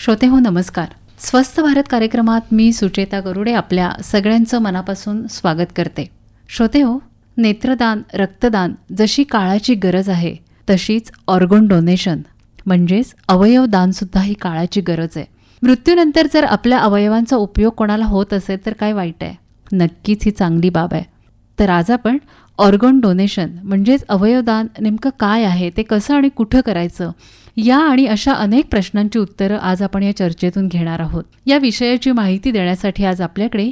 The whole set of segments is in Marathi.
श्रोते हो नमस्कार. स्वस्थ भारत कार्यक्रमात मी सुचेता गरुडे आपल्या सगळ्यांचं मनापासून स्वागत करते. श्रोते हो नेत्रदान रक्तदान जशी काळाची गरज आहे तशीच ऑर्गन डोनेशन म्हणजेच अवयवदानसुद्धा ही काळाची गरज आहे. मृत्यूनंतर जर आपल्या अवयवांचा उपयोग कोणाला होत असेल तर काय वाईट आहे? नक्कीच ही चांगली बाब आहे. तर आज आपण ऑर्गन डोनेशन म्हणजेच अवयवदान नेमकं काय आहे ते कसं आणि कुठं करायचं या आणि अशा अनेक प्रश्नांची उत्तरं आज आपण या चर्चेतून घेणार आहोत. या विषयाची माहिती देण्यासाठी आज आपल्याकडे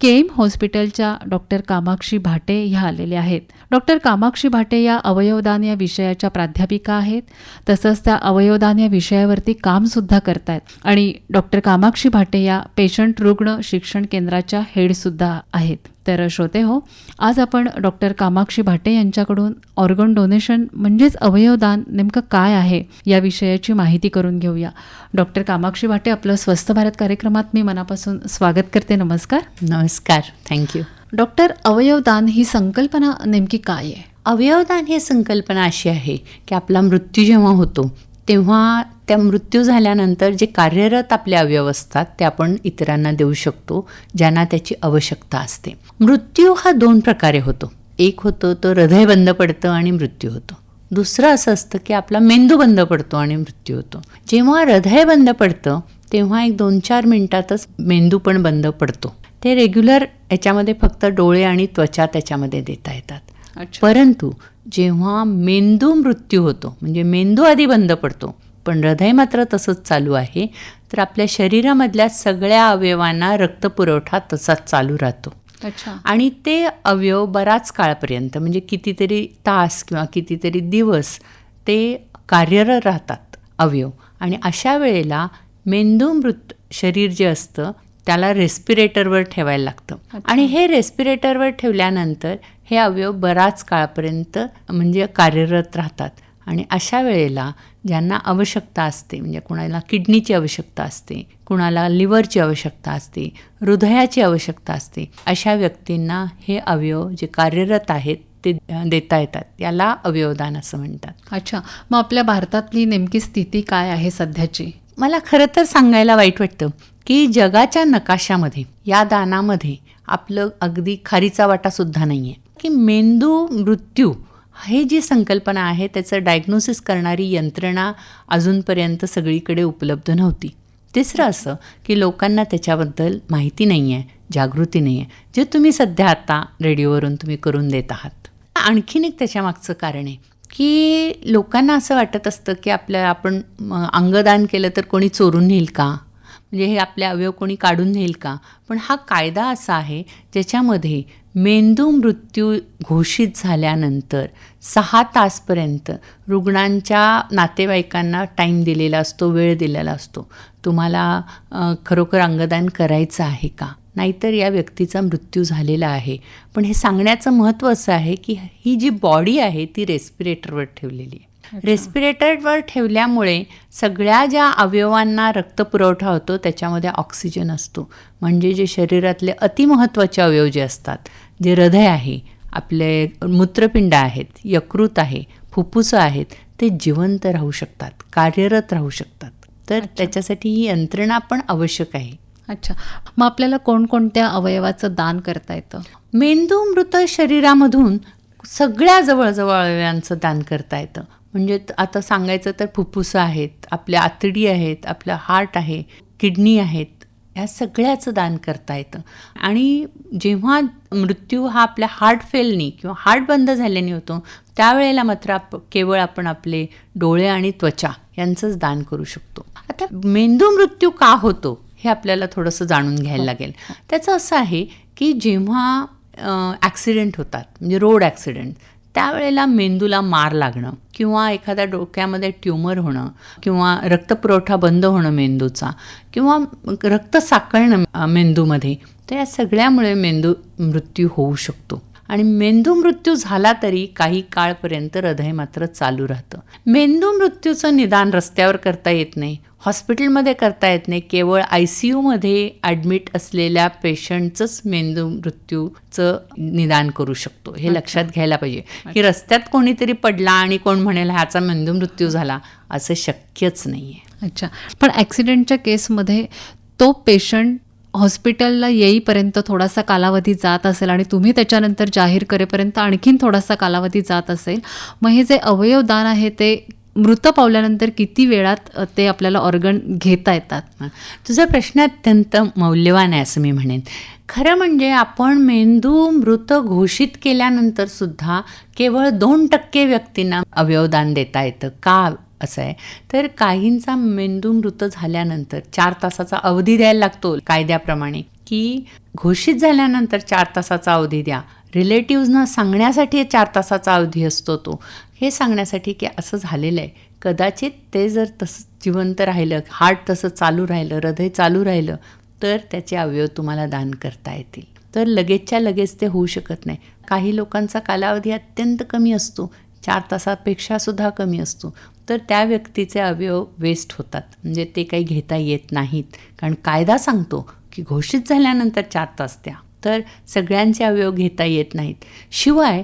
केम हॉस्पिटलच्या डॉक्टर कामाक्षी भाटे ह्या आलेल्या आहेत. डॉक्टर कामाक्षी भाटे या अवयवदान या विषयाच्या प्राध्यापिका आहेत. तसंच त्या अवयवदान या विषयावरती कामसुद्धा करतायत. आणि डॉक्टर कामाक्षी भाटे या पेशंट रुग्ण शिक्षण केंद्राच्या हेडसुद्धा आहेत. तर श्रोते हो आज आपण डॉक्टर कामाक्षी भाटे यांच्याकडून ऑर्गन डोनेशन म्हणजेच अवयवदान नेमकं काय आहे या विषयाची माहिती करून घेऊया. डॉक्टर कामाक्षी भाटे आपलं स्वस्थ भारत कार्यक्रमात मी मनापासून स्वागत करते. नमस्कार. नमस्कार. थँक्यू डॉक्टर अवयवदान ही संकल्पना नेमकी काय आहे? अवयवदान ही संकल्पना अशी आहे की आपला मृत्यू जेव्हा होतो तेव्हा त्या मृत्यू झाल्यानंतर जे कार्यरत आपले अवयव असतात ते आपण इतरांना देऊ शकतो ज्यांना त्याची आवश्यकता असते. मृत्यू हा दोन प्रकारे होतो. एक होतो तो हृदय बंद पडतं आणि मृत्यू होतो. दुसरं असं असतं की आपला मेंदू बंद पडतो आणि मृत्यू होतो. जेव्हा हृदय बंद पडतं तेव्हा एक दोन चार मिनिटातच मेंदू पण बंद पडतो. ते रेग्युलर याच्यामध्ये फक्त डोळे आणि त्वचा त्याच्यामध्ये देता येतात. परंतु जेव्हा मेंदू मृत्यू होतो म्हणजे मेंदू आधी बंद पडतो पण हृदय मात्र तसंच चालू आहे तर आपल्या शरीरामधल्या सगळ्या अवयवांना रक्तपुरवठा तसाच चालू राहतो. अच्छा. आणि ते अवयव बराच काळपर्यंत म्हणजे कितीतरी तास किंवा कितीतरी दिवस ते कार्यरत राहतात अवयव. आणि अशा वेळेला मेंदू मृत शरीर जे असतं त्याला रेस्पिरेटरवर ठेवायला लागतं. आणि हे रेस्पिरेटरवर ठेवल्यानंतर हे अवयव बराच काळपर्यंत म्हणजे कार्यरत राहतात. आणि अशा वेळेला ज्यांना आवश्यकता असते म्हणजे कुणाला किडनीची आवश्यकता असते कुणाला लिव्हरची आवश्यकता असते हृदयाची आवश्यकता असते अशा व्यक्तींना हे अवयव जे कार्यरत आहेत ते देता येतात. याला अवयवदान असं म्हणतात. अच्छा. मग आपल्या भारतातली नेमकी स्थिती काय आहे सध्याची? मला खरं तर सांगायला वाईट वाटतं. की जगाच्या नकाशामध्ये या दानामध्ये आपलं अगदी खारीचा वाटासुद्धा नाही आहे की मेंदू मृत्यू हे जी संकल्पना आहे त्याचं डायग्नोसिस करणारी यंत्रणा अजूनपर्यंत सगळीकडे उपलब्ध नव्हती. तिसरं असं की लोकांना त्याच्याबद्दल माहिती नाही आहे जागृती नाही आहे जे तुम्ही सध्या आता रेडिओवरून तुम्ही करून देत आहात. आणखीन एक त्याच्यामागचं कारण आहे की लोकांना असं वाटत असतं की आपल्या आपण अंगदान केलं तर कोणी चोरून नेईल का? म्हणजे हे आपले अवयव कोणी काढून नेईल का? पण हा कायदा असा आहे ज्याच्यामध्ये मेंदू मृत्यू घोषित झाल्यानंतर सहा तासपर्यंत रुग्णांच्या नातेवाईकांना टाईम दिलेला असतो वेळ दिलेला असतो. तुम्हाला खरोखर अंगदान करायचं आहे का? नाहीतर या व्यक्तीचा मृत्यू झालेला आहे. पण हे सांगण्याचं महत्त्व असं आहे की ही जी बॉडी आहे ती रेस्पिरेटरवर ठेवलेली आहे. रेस्पिरेटरवर ठेवल्यामुळे सगळ्या ज्या अवयवांना रक्तपुरवठा होतो त्याच्यामध्ये ऑक्सिजन असतो. म्हणजे जे शरीरातले अतिमहत्त्वाचे अवयव जे असतात जे हृदय आहे आपले मूत्रपिंड आहेत यकृत आहे फुफ्फुसं आहेत ते जिवंत राहू शकतात कार्यरत राहू शकतात. तर त्याच्यासाठी ही यंत्रणा पण आवश्यक आहे. अच्छा. मग आपल्याला कोणकोणत्या अवयवाचं दान करता येतं? मेंदू मृत शरीरामधून सगळ्या जवळजवळ अवयवांचं दान करता येतं. म्हणजे आता सांगायचं तर फुफ्फुसं आहेत आपल्या आतडी आहेत आपलं हार्ट आहे किडनी आहेत ह्या सगळ्याचं दान करता येतं. आणि जेव्हा मृत्यू हा आपल्या हार्ट फेलनी किंवा हार्ट बंद झाल्याने होतो त्यावेळेला मात्र आप केवळ आपण आपले डोळे आणि त्वचा यांचंच दान करू शकतो. आता मेंदू मृत्यू का होतो हे आपल्याला थोडंसं जाणून घ्यायला लागेल. त्याचं असं आहे की जेव्हा ॲक्सिडेंट होतात म्हणजे रोड ॲक्सिडेंट त्यावेळेला मेंदूला मार लागणं किंवा एखाद्या डोक्यामध्ये ट्युमर होणं किंवा रक्तपुरवठा बंद होणं मेंदूचा किंवा रक्त साकळणं मेंदूमध्ये तर या सगळ्यामुळे मेंदू मृत्यू होऊ शकतो. आणि मेंदू मृत्यू झाला तरी काही काळपर्यंत हृदय मात्र चालू राहतं. मेंदू मृत्यूचं निदान रस्त्यावर करता येत नाही. हॉस्पिटलमध्ये करता येत नाही. केवळ आय सी यूमध्ये ॲडमिट असलेल्या पेशंटचंच मेंदू मृत्यूचं निदान करू शकतो. हे लक्षात घ्यायला पाहिजे. की रस्त्यात कोणीतरी पडला आणि कोण म्हणेल ह्याचा मेंदू मृत्यू झाला असं शक्यच नाही आहे अच्छा. पण ॲक्सिडेंटच्या केसमध्ये तो पेशंट हॉस्पिटलला येईपर्यंत थोडासा कालावधी जात असेल आणि तुम्ही त्याच्यानंतर जाहीर करेपर्यंत आणखीन थोडासा कालावधी जात असेल मग हे जे अवयवदान आहे ते मृत पावल्यानंतर किती वेळात ते आपल्याला ऑर्गन घेता येतात? तुझा प्रश्न अत्यंत मौल्यवान आहे असं मी म्हणेन. खरं म्हणजे आपण मेंदू मृत घोषित केल्यानंतर सुद्धा केवळ दोन टक्के व्यक्तींना अवयवदान देता येतं. का असं आहे. तर काहींचा मेंदू मृत झाल्यानंतर चार तासाचा अवधी द्यायला लागतो कायद्याप्रमाणे. की घोषित झाल्यानंतर चार तासाचा अवधी द्या. रिलेटिव्हजना सांगण्यासाठी चार तासाचा अवधी असतो तो. हे सांगण्यासाठी की असं झालेलं आहे. कदाचित ते जर तसं जिवंत राहिलं हार्ट तसं चालू राहिलं हृदय चालू राहिलं तर त्याचे अवयव तुम्हाला दान करता येतील. तर लगेचच्या लगेच ते होऊ शकत नाही. काही लोकांचा कालावधी अत्यंत कमी असतो. चार तासापेक्षा सुद्धा कमी असतो. तर त्या व्यक्तीचे अवयव वेस्ट होतात. म्हणजे ते काही घेता येत नाहीत. कारण कायदा सांगतो की घोषित झाल्यानंतर चार तास द्या. तर सगळ्यांचे अवयव घेता येत नाहीत. शिवाय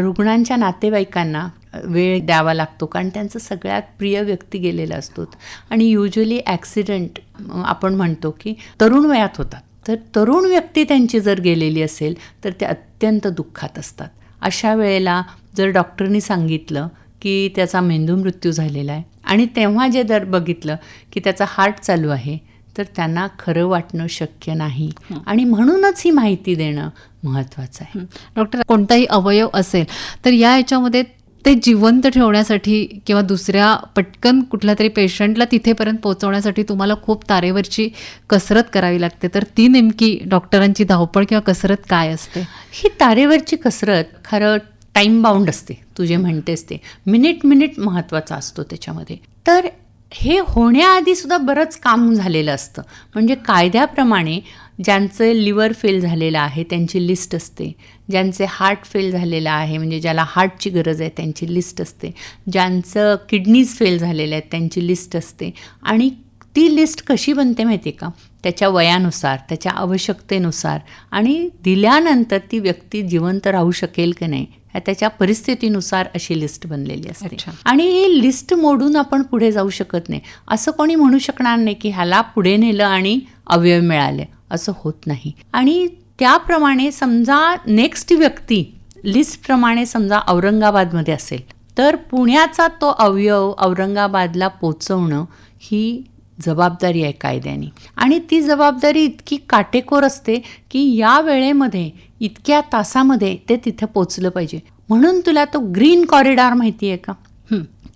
रुग्णांच्या नातेवाईकांना वेळ द्यावा लागतो. कारण त्यांचं सगळ्यात प्रिय व्यक्ती गेलेला असतो. आणि युजली ॲक्सिडेंट आपण म्हणतो की तरुण वयात होतात. तर तरुण व्यक्ती त्यांची जर गेलेली असेल तर ते अत्यंत दुःखात असतात. अशा वेळेला जर डॉक्टरनी सांगितलं की त्याचा मेंदू मृत्यू झालेला आहे आणि तेव्हा जे जर बघितलं की त्याचा हार्ट चालू आहे तर त्यांना खरं वाटणं शक्य नाही. आणि म्हणूनच ही माहिती देणं महत्त्वाचं आहे. डॉक्टर कोणताही अवयव असेल तर या याच्यामध्ये ते जिवंत ठेवण्यासाठी किंवा दुसऱ्या पटकन कुठल्या तरी पेशंटला तिथेपर्यंत पोहोचवण्यासाठी तुम्हाला खूप तारेवरची कसरत करावी लागते. तर ती नेमकी डॉक्टरांची धावपळ किंवा कसरत काय असते? ही तारेवरची कसरत खरं टाईम बाउंड असते. तू जे म्हणतेस ते. मिनिट मिनिट महत्त्वाचा असतो त्याच्यामध्ये. तर हे होण्याआधी सुद्धा बरंच काम झालेलं असतं. म्हणजे कायद्याप्रमाणे ज्यांचं लिव्हर फेल झालेलं आहे त्यांची लिस्ट असते. ज्यांचे हार्ट फेल झालेलं आहे म्हणजे ज्याला हार्टची गरज आहे त्यांची लिस्ट असते. ज्यांचं किडनीज फेल झालेलं आहे त्यांची लिस्ट असते. आणि ती लिस्ट कशी बनते माहिती आहे का? त्याच्या वयानुसार त्याच्या आवश्यकतेनुसार. आणि दिल्यानंतर ती व्यक्ती जिवंत राहू शकेल की नाही त्याच्या परिस्थितीनुसार अशी लिस्ट बनलेली असते. आणि ही लिस्ट मोडून आपण पुढे जाऊ शकत नाही. असं कोणी म्हणू शकणार नाही की ह्याला पुढे नेलं आणि अवयव मिळाले. असं होत नाही. आणि त्याप्रमाणे समजा नेक्स्ट व्यक्ती लिस्टप्रमाणे समजा औरंगाबादमध्ये असेल तर पुण्याचा तो अवयव औरंगाबादला पोचवणं ही जबाबदारी आहे कायद्याने. आणि ती जबाबदारी इतकी काटेकोर असते की या वेळेमध्ये इतक्या तासामध्ये ते तिथे पोचलं पाहिजे. म्हणून तुला तो ग्रीन कॉरिडॉर माहिती आहे का.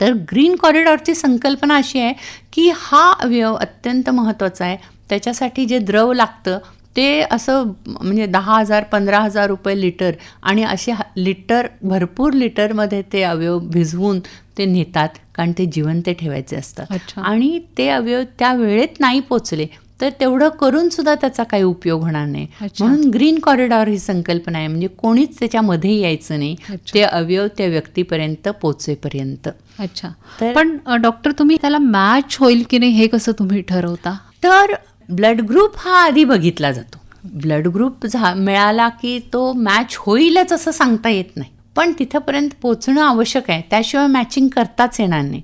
तर ग्रीन कॉरिडॉरची संकल्पना अशी आहे की हा अवयव अत्यंत महत्त्वाचा आहे. त्याच्यासाठी जे द्रव लागतं ते असं म्हणजे दहा हजार पंधरा हजार रुपये लिटर आणि असे लिटर भरपूर लिटरमध्ये ते अवयव भिजवून ते नेतात कारण ते जिवंत ठेवायचे असतात. अच्छा. आणि ते अवयव त्या वेळेत नाही पोचले. तर तेवढं करून सुद्धा त्याचा काही उपयोग होणार नाही. म्हणून ग्रीन कॉरिडॉर ही संकल्पना आहे. म्हणजे कोणीच त्याच्यामध्ये यायचं नाही. ते अवयव त्या व्यक्तीपर्यंत पोचेपर्यंत. अच्छा. तर- पण डॉक्टर तुम्ही त्याला मॅच होईल की नाही हे कसं तुम्ही ठरवता? तर ब्लड ग्रुप हा आधी बघितला जातो. ब्लड ग्रुप झा मिळाला की तो मॅच होईलच असं सांगता येत नाही. पण तिथंपर्यंत पोचणं आवश्यक आहे. त्याशिवाय मॅचिंग करताच येणार नाही.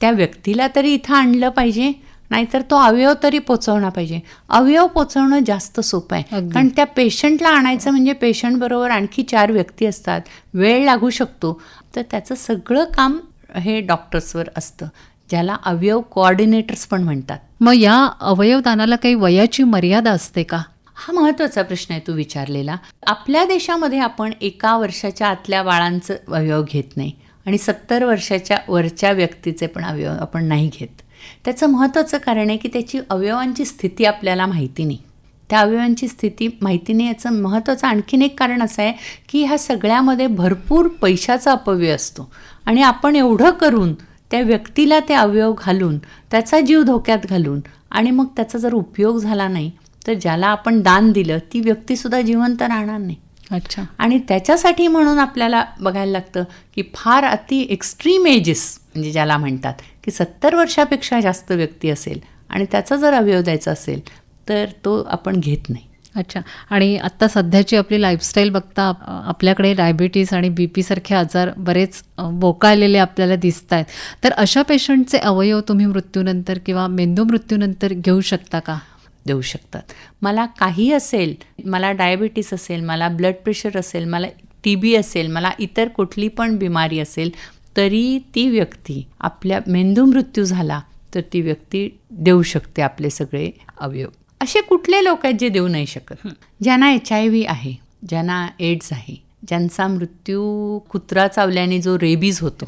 त्या व्यक्तीला तरी इथं आणलं पाहिजे. नाहीतर तो अवयव तरी पोचवणं पाहिजे. अवयव पोचवणं जास्त सोपं आहे. कारण त्या पेशंटला आणायचं म्हणजे पेशंटबरोबर आणखी चार व्यक्ती असतात. वेळ लागू शकतो. तर त्याचं सगळं काम हे डॉक्टर्सवर असतं. ज्याला अवयव कोऑर्डिनेटर्स पण म्हणतात. मग या अवयवदानाला काही वयाची मर्यादा असते का? हा महत्त्वाचा प्रश्न आहे तू विचारलेला. आपल्या देशामध्ये आपण एका वर्षाच्या आतल्या बाळांचं अवयव घेत नाही. आणि सत्तर वर्षाच्या वरच्या व्यक्तीचे पण अवयव आपण नाही घेत. त्याचं महत्त्वाचं कारण आहे की त्याची अवयवांची स्थिती आपल्याला माहिती नाही. त्या अवयवांची स्थिती माहिती नाही याचं महत्त्वाचं आणखीन एक कारण असं आहे की ह्या सगळ्यामध्ये भरपूर पैशाचा अपव्यय असतो. आणि आपण एवढं करून त्या व्यक्तीला ते अवयव घालून त्याचा जीव धोक्यात घालून आणि मग त्याचा जर उपयोग झाला नाही तर ज्याला आपण दान दिलं ती व्यक्तीसुद्धा जिवंत राहणार नाही. अच्छा. आणि त्याच्यासाठी म्हणून आपल्याला बघायला लागतं की फार अति एक्स्ट्रीम एजेस म्हणजे ज्याला म्हणतात की सत्तर वर्षापेक्षा जास्त व्यक्ती असेल आणि त्याचा जर अवयव द्यायचा असेल तर तो आपण घेत नाही. अच्छा. आणि आत्ता सध्याची आपली लाईफस्टाईल बघता आपल्याकडे डायबिटीस आणि बी पीसारखे आजार बरेच बोकाळलेले आपल्याला दिसत आहेत तर अशा पेशंटचे अवयव तुम्ही मृत्यूनंतर किंवा मेंदू मृत्यूनंतर घेऊ शकता का? देऊ शकतात. मला काही असेल मला डायबिटीस असेल मला ब्लड प्रेशर असेल मला टी बी असेल मला इतर कुठली पण बिमारी असेल तरी ती व्यक्ती आपल्या मेंदू मृत्यू झाला तर ती व्यक्ती देऊ शकते आपले सगळे अवयव. असे कुठले लोक आहेत जे देऊ नाही शकत? ज्यांना एच आय व्ही आहे ज्यांना एड्स आहे ज्यांचा मृत्यू कुत्रा चावल्याने जो रेबीज होतो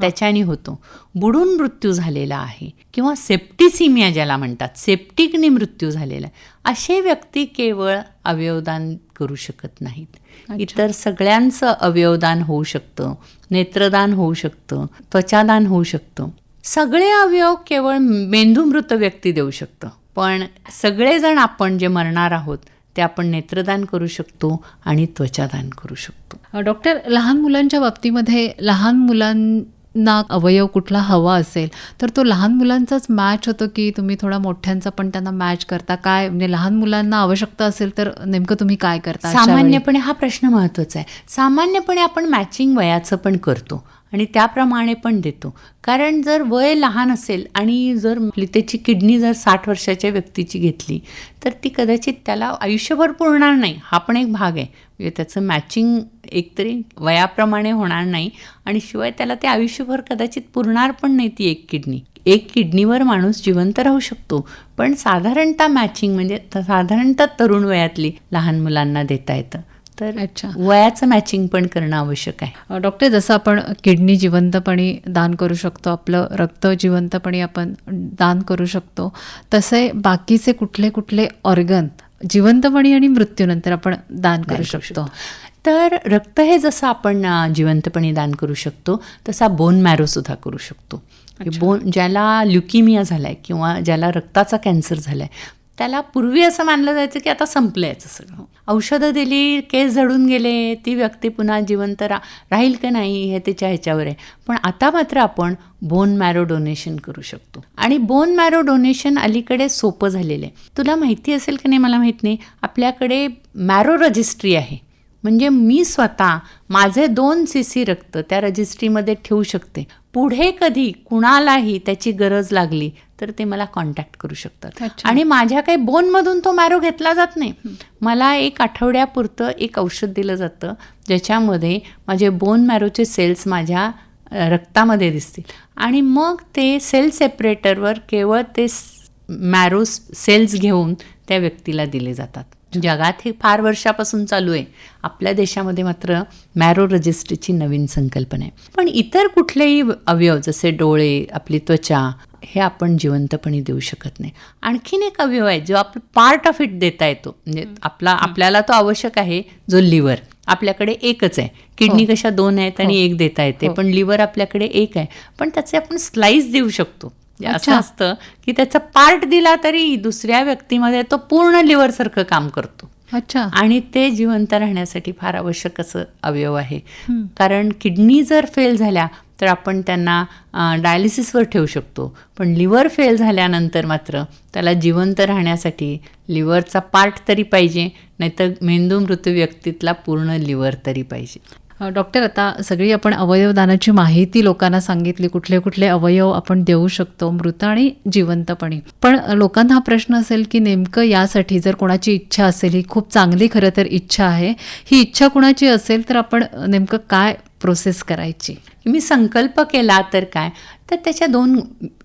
त्याच्याने होतो. बुडून मृत्यू झालेला आहे किंवा सेप्टिसिमिया ज्याला म्हणतात सेप्टिकने मृत्यू झालेला आहे असे व्यक्ती केवळ अवयवदान करू शकत नाहीत. इतर सगळ्यांचं अवयवदान होऊ शकतं नेत्रदान होऊ शकतं त्वचादान होऊ शकतं. सगळे अवयव केवळ मेंदूमृत व्यक्ती देऊ शकतं. पण सगळेजण आपण जे मरणार आहोत ते आपण नेत्रदान करू शकतो आणि त्वचादान करू शकतो. डॉक्टर लहान मुलांच्या बाबतीमध्ये लहान मुलांना अवयव कुठला हवा असेल तर तो लहान मुलांचाच मॅच होतो की तुम्ही थोडा मोठ्यांचा पण त्यांना मॅच करता? काय म्हणजे लहान मुलांना आवश्यकता असेल तर नेमकं तुम्ही काय करता? सामान्यपणे हा प्रश्न महत्त्वाचा आहे. सामान्यपणे आपण मॅचिंग वयाचं पण करतो. आणि त्याप्रमाणे पण देतो. कारण जर वय लहान असेल आणि जर त्याची किडनी जर साठ वर्षाच्या व्यक्तीची घेतली तर ती कदाचित त्याला आयुष्यभर पुरणार नाही. हा पण एक भाग आहे. म्हणजे त्याचं मॅचिंग एकतरी वयाप्रमाणे होणार नाही आणि शिवाय त्याला ते आयुष्यभर कदाचित पुरणार पण नाही ती एक किडनी. एक किडनीवर माणूस जिवंत राहू शकतो पण साधारणतः मॅचिंग म्हणजे साधारणतः तरुण वयातली लहान मुलांना देता येतं. तर अच्छा. वयाचं मॅचिंग पण करणं आवश्यक आहे. डॉक्टर जसं आपण किडनी जिवंतपणे दान करू शकतो आपलं रक्त जिवंतपणे आपण दान करू शकतो तसे बाकीचे कुठले कुठले ऑर्गन जिवंतपणी आणि मृत्यूनंतर आपण दान करू शकतो. तर रक्त हे जसं आपण जिवंतपणे दान करू शकतो तसा बोन मॅरो सुद्धा करू शकतो. बोन ज्याला ल्युकिमिया झालाय किंवा ज्याला रक्ताचा कॅन्सर झालाय त्याला पूर्वी असं मानलं जायचं की आता संपलं याचं सगळं. औषधं दिली केस झडून गेले ती व्यक्ती पुन्हा जिवंत रा राहील का नाही हे त्याच्या ह्याच्यावर आहे. पण आता मात्र आपण बोन मॅरो डोनेशन करू शकतो. आणि बोन मॅरो डोनेशन अलीकडे सोपं झालेलं आहे. तुला माहिती असेल की नाही मला माहीत नाही. आपल्याकडे मॅरो रजिस्ट्री आहे. म्हणजे मी स्वतः माझे दोन सी सी रक्त त्या रजिस्ट्रीमध्ये ठेवू शकते. पुढे कधी कुणालाही त्याची गरज लागली तर ते मला कॉन्टॅक्ट करू शकतात. आणि माझ्या काही बोनमधून तो मॅरो घेतला जात नाही. मला एक आठवड्यापुरतं एक औषध दिलं जातं ज्याच्यामध्ये माझे बोन मॅरोचे सेल्स माझ्या रक्तामध्ये दिसतील. आणि मग ते सेल सेपरेटरवर केवळ ते मॅरो सेल्स घेऊन त्या व्यक्तीला दिले जातात. जगात हे फार वर्षापासून चालू आहे. आपल्या देशामध्ये मात्र मॅरो रजिस्ट्रीची नवीन संकल्पना आहे. पण इतर कुठलेही अवयव जसे डोळे आपली त्वचा हे आपण जिवंतपणे देऊ शकत नाही. आणखीन एक अवयव आहे जो आपण पार्ट ऑफ इट देता येतो. म्हणजे आपला आपल्याला तो आवश्यक आहे जो लिव्हर आपल्याकडे एकच आहे. किडनी कशा दोन आहेत आणि एक देता येते पण लिव्हर आपल्याकडे एक आहे. पण त्याचे आपण स्लाइस देऊ शकतो. असं अच्छा. असतं की त्याचा पार्ट दिला तरी दुसऱ्या व्यक्तीमध्ये तो पूर्ण लिव्हर सारखं काम करतो. अच्छा. आणि ते जिवंत राहण्यासाठी फार आवश्यक असं अवयव आहे. कारण किडनी जर फेल झाल्या तर आपण त्यांना डायलिसिसवर ठेवू शकतो. पण लिव्हर फेल झाल्यानंतर मात्र त्याला जिवंत राहण्यासाठी लिव्हरचा पार्ट तरी पाहिजे नाहीतर मेंदू मृत्यू व्यक्तीतला पूर्ण लिव्हर तरी पाहिजे. डॉक्टर आता सगळी आपण अवयवदानाची माहिती लोकांना सांगितली कुठले कुठले अवयव आपण देऊ शकतो मृत आणि जिवंतपणे. पण लोकांना हा प्रश्न असेल की नेमकं यासाठी जर कोणाची इच्छा असेल ही खूप चांगली खरं तर इच्छा आहे ही इच्छा कुणाची असेल तर आपण नेमकं काय प्रोसेस करायची? मी संकल्प केला तर काय? तर त्याच्या दोन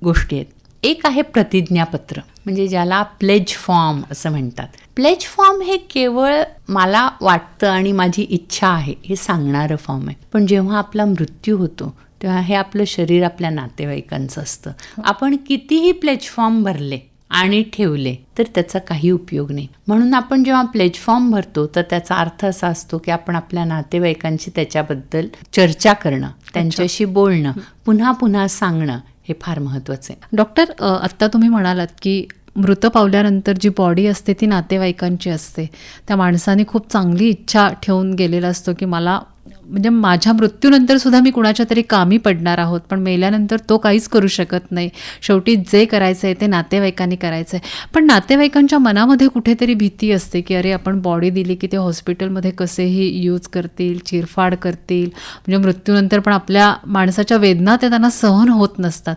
गोष्टी आहेत. एक आहे प्रतिज्ञापत्र म्हणजे ज्याला प्लेज फॉर्म असं म्हणतात. प्लेज फॉर्म हे केवळ मला वाटतं आणि माझी इच्छा आहे हे सांगणारं फॉर्म आहे. पण जेव्हा आपला मृत्यू होतो तेव्हा हे आपलं शरीर आपल्या नातेवाईकांचं असतं. आपण कितीही प्लेज फॉर्म भरले आणि ठेवले तर त्याचा काही उपयोग नाही. म्हणून आपण जेव्हा प्लेज फॉर्म भरतो तर त्याचा अर्थ असा असतो की आपण आपल्या नातेवाईकांशी त्याच्याबद्दल चर्चा करणं त्यांच्याशी बोलणं पुन्हा पुन्हा सांगणं हे फार महत्वाचं आहे. डॉक्टर आत्ता तुम्ही म्हणालात की मृत पावल्यानंतर जी बॉडी असते ती नातेवाईकांची असते. त्या माणसाने खूप चांगली इच्छा ठेवून गेलेला असतो की मला म्हणजे माझ्या मृत्यूनंतर सुद्धा मी कुणाच्या तरी कामी पडणार आहोत पण मेल्यानंतर तो काहीच करू शकत नाही. शेवटी जे करायचं आहे ते नातेवाईकांनी करायचं आहे पण नातेवाईकांच्या मनामध्ये कुठेतरी भीती असते की अरे आपण बॉडी दिली की ते हॉस्पिटलमध्ये कसेही यूज करतील चिरफाड करतील. म्हणजे मृत्यूनंतर पण आपल्या माणसाच्या वेदना ते त्यांना सहन होत नसतात.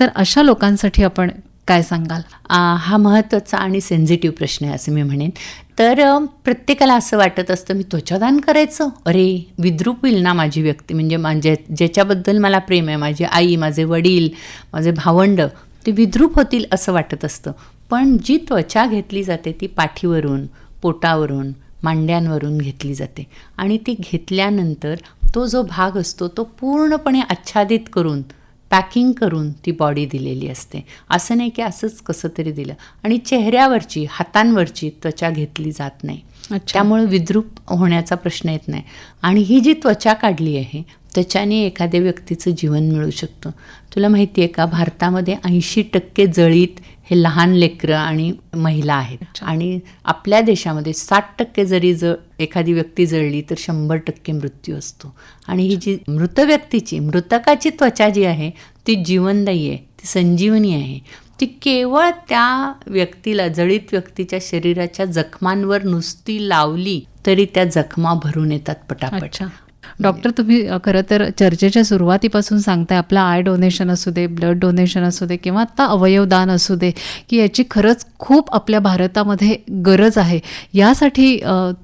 तर अशा लोकांसाठी आपण काय सांगाल? हा महत्त्वाचा आणि सेन्झिटिव्ह प्रश्न आहे असं मी म्हणेन. तर प्रत्येकाला असं वाटत असतं मी त्वचादान करायचं? अरे विद्रूप होईल ना माझी व्यक्ती? म्हणजे माझ्या ज्याच्याबद्दल मला प्रेम आहे माझी आई माझे वडील माझे भावंड ते विद्रूप होतील असं वाटत असतं. पण जी त्वचा घेतली जाते ती पाठीवरून पोटावरून मांड्यांवरून घेतली जाते. आणि ती घेतल्यानंतर तो जो भाग असतो तो पूर्णपणे आच्छादित करून पॅकिंग करून ती बॉडी दिलेली असते. असं नाही की असंच कसं तरी दिलं. आणि चेहऱ्यावरची हातांवरची त्वचा घेतली जात नाही. त्यामुळे विद्रूप होण्याचा प्रश्न येत नाही. आणि ही जी त्वचा काढली आहे त्याच्याने एखाद्या व्यक्तीचं जीवन मिळू शकतं. तुला माहिती आहे का भारतामध्ये ऐंशी टक्के जळीत हे लहान लेकरं आणि महिला आहेत. आणि आपल्या देशामध्ये साठ टक्के जरी ज एखादी व्यक्ती जळली तर शंभर टक्के मृत्यू असतो. आणि ही जी मृत व्यक्तीची मृतकाची त्वचा जी आहे ती जीवनदायी आहे ती संजीवनी आहे. ती केवळ त्या व्यक्तीला जळीत व्यक्तीच्या शरीराच्या जखमांवर नुसती लावली तरी त्या जखमा भरून येतात पटापट. डॉक्टर तुम्ही खरं तर चर्चेच्या सुरुवातीपासून सांगताय आपलं आय डोनेशन असू दे ब्लड डोनेशन असू दे किंवा आत्ता अवयवदान असू दे की याची खरंच खूप आपल्या भारतामध्ये गरज आहे. यासाठी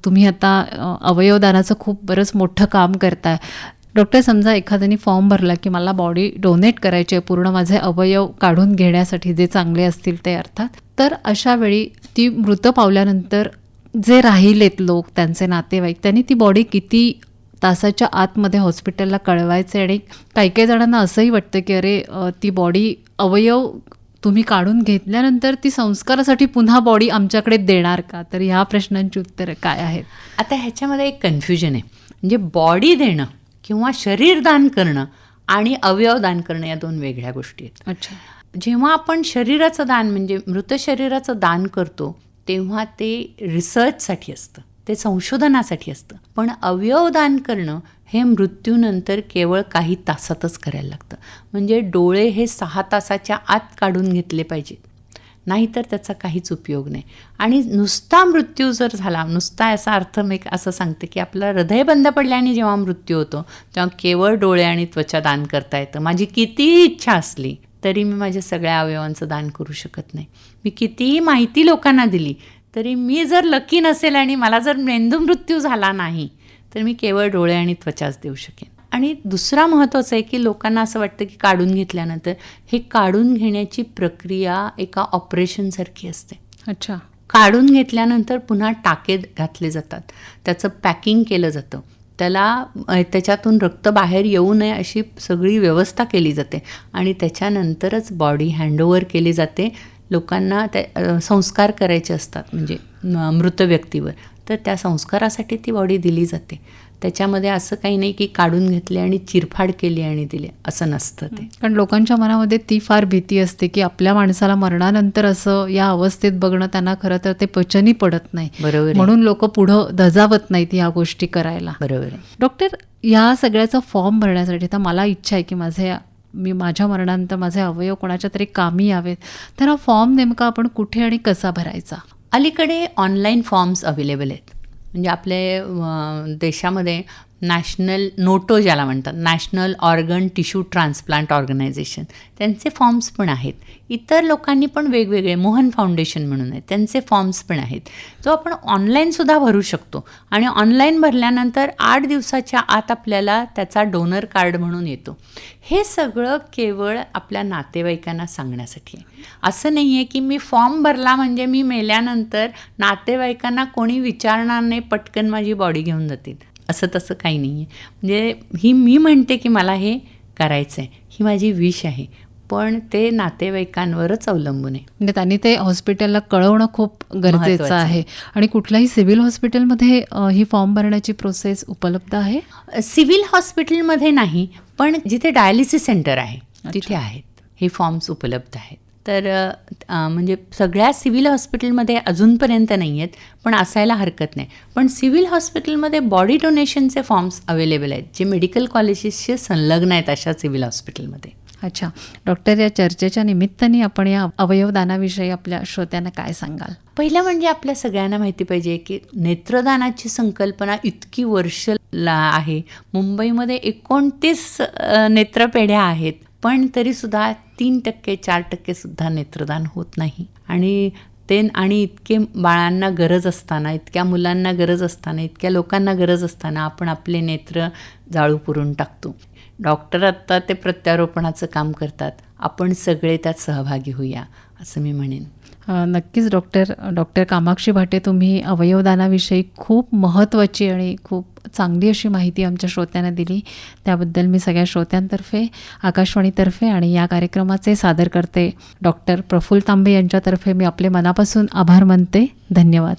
तुम्ही आता अवयवदानाचं खूप बरंच मोठं काम करताय. डॉक्टर समजा एखाद्याने फॉर्म भरला की मला बॉडी डोनेट करायची आहे पूर्ण माझे अवयव काढून घेण्यासाठी जे चांगले असतील ते अर्थात तर अशा वेळी ती मृत पावल्यानंतर जे राहिलेत लोक त्यांचे नातेवाईक त्यांनी ती बॉडी किती तासाच्या आतमध्ये हॉस्पिटलला कळवायचे आणि काही काही जणांना असंही वाटतं की अरे ती बॉडी अवयव तुम्ही काढून घेतल्यानंतर ती संस्कारासाठी पुन्हा बॉडी आमच्याकडे देणार का? तर ह्या प्रश्नांची उत्तरं काय आहेत? आता ह्याच्यामध्ये एक कन्फ्युजन आहे. म्हणजे बॉडी देणं किंवा शरीर दान करणं आणि अवयव दान करणं या दोन वेगळ्या गोष्टी आहेत. अच्छा. जेव्हा आपण शरीराचं दान म्हणजे मृत शरीराचं दान करतो तेव्हा ते रिसर्चसाठी असतं. ते संशोधनासाठी असतं. पण अवयव दान करणं हे मृत्यूनंतर केवळ काही तासातच करायला लागतं. म्हणजे डोळे हे सहा तासाच्या आत काढून घेतले पाहिजेत. नाहीतर त्याचा काहीच उपयोग नाही. आणि नुसता मृत्यू जर झाला नुसता याचा अर्थ मी असं सांगते की आपलं हृदय बंद पडल्याने जेव्हा मृत्यू होतो तेव्हा केवळ डोळे आणि त्वचा दान करता येतं. माझी कितीही इच्छा असली तरी मी माझ्या सगळ्या अवयवांचं दान करू शकत नाही. मी कितीही माहिती लोकांना दिली तरी मी जर लकी नसेल आणि मला जर मेंदू मृत्यू झाला नाही तर मी केवळ डोळे आणि त्वचाच देऊ शकेन. आणि दुसरा महत्त्वाचा आहे की लोकांना असं वाटतं की काढून घेतल्यानंतर हे काढून घेण्याची प्रक्रिया एका ऑपरेशनसारखी असते. अच्छा. काढून घेतल्यानंतर पुन्हा टाके घातले जातात. त्याचं पॅकिंग केलं जातं. त्याला त्याच्यातून रक्त बाहेर येऊ नये अशी सगळी व्यवस्था केली जाते. आणि त्याच्यानंतरच बॉडी हँडओव्हर केली जाते. लोकांना त्या अ, संस्कार करायचे असतात म्हणजे मृत व्यक्तीवर. तर त्या संस्कारासाठी ती बॉडी दिली जाते. त्याच्यामध्ये असं काही नाही की काढून घेतले आणि चिरफाड केली आणि दिले असं नसतं ते. कारण लोकांच्या मनामध्ये ती फार भीती असते की आपल्या माणसाला मरणानंतर असं या अवस्थेत बघणं त्यांना खरं तर ते पचनी पडत नाही. बरोबर. म्हणून लोक पुढं धजावत नाहीत या गोष्टी करायला. बरोबर डॉक्टर या सगळ्याचा फॉर्म भरण्यासाठी तर मला इच्छा आहे की माझे मी माझ्या मरणानंतर माझे अवयव कोणाच्या तरी कामी यावेत तर हा फॉर्म नेमका आपण कुठे आणि कसा भरायचा? अलीकडे ऑनलाईन फॉर्म्स अवेलेबल आहेत. म्हणजे आपले देशामध्ये नॅशनल नोटो ज्याला म्हणतात national organ tissue transplant organisation. त्यांचे फॉर्म्स पण आहेत. इतर लोकांनी पण वेगवेगळे मोहन फाउंडेशन म्हणून आहे त्यांचे फॉर्म्स पण आहेत. जो आपण ऑनलाईनसुद्धा भरू शकतो. आणि ऑनलाईन भरल्यानंतर आठ दिवसाच्या आत आपल्याला त्याचा डोनर कार्ड म्हणून येतो. हे सगळं केवळ आपल्या नातेवाईकांना सांगण्यासाठी. आहे असं नाही आहे की मी फॉर्म भरला म्हणजे मी मेल्यानंतर नातेवाईकांना कोणी विचारणार नाही पटकन माझी बॉडी घेऊन जातील. असं तसं काही नाही आहे म्हणजे ही मी म्हणते की मला हे करायचं आहे ही माझी विश आहे. पण ते नातेवाईकांवरच अवलंबून आहे. म्हणजे त्यांनी ते हॉस्पिटलला कळवणं खूप गरजेचं आहे. आणि कुठल्याही सिव्हिल हॉस्पिटलमध्ये ही फॉर्म भरण्याची प्रोसेस उपलब्ध आहे? सिव्हिल हॉस्पिटलमध्ये नाही पण जिथे डायलिसिस सेंटर आहे तिथे आहेत. हे फॉर्म्स उपलब्ध आहेत. तर म्हणजे सगळ्या सिव्हिल हॉस्पिटलमध्ये अजूनपर्यंत नाही आहेत पण असायला हरकत नाही. पण सिव्हिल हॉस्पिटलमध्ये बॉडी डोनेशनचे फॉर्म्स अवेलेबल आहेत जे मेडिकल कॉलेजेसशी संलग्न आहेत अशा सिव्हिल हॉस्पिटलमध्ये. अच्छा. डॉक्टर या चर्चेच्या निमित्ताने आपण या अवयवदानाविषयी आपल्या श्रोत्यांना काय सांगाल? पहिलं म्हणजे आपल्या सगळ्यांना माहिती पाहिजे की नेत्रदानाची संकल्पना इतकी वर्ष ला आहे. मुंबईमध्ये एकोणतीस नेत्रपेढ्या आहेत. पण तरीसुद्धा तीन टक्के चार टक्केसुद्धा नेत्रदान होत नाही. आणि ते आणि इतके बाळांना गरज असताना इतक्या मुलांना गरज असताना इतक्या लोकांना गरज असताना आपण आपले नेत्र जाळू पुरून टाकतो. डॉक्टर आत्ता ते प्रत्यारोपणाचं काम करतात. आपण सगळे त्यात सहभागी होऊया असं मी म्हणेन. नक्कीच डॉक्टर डॉक्टर कामाक्षी भाटे तुम्ही अवयवदानाविषयी खूप महत्त्वाची आणि खूप चांगली अशी माहिती आमच्या श्रोत्यांना दिली. त्याबद्दल मी सगळ्या श्रोत्यांतर्फे आकाशवाणीतर्फे आणि या कार्यक्रमाचे सादर करते डॉक्टर प्रफुल्ल तांबे यांच्यातर्फे मी आपले मनापासून आभार मानते. धन्यवाद.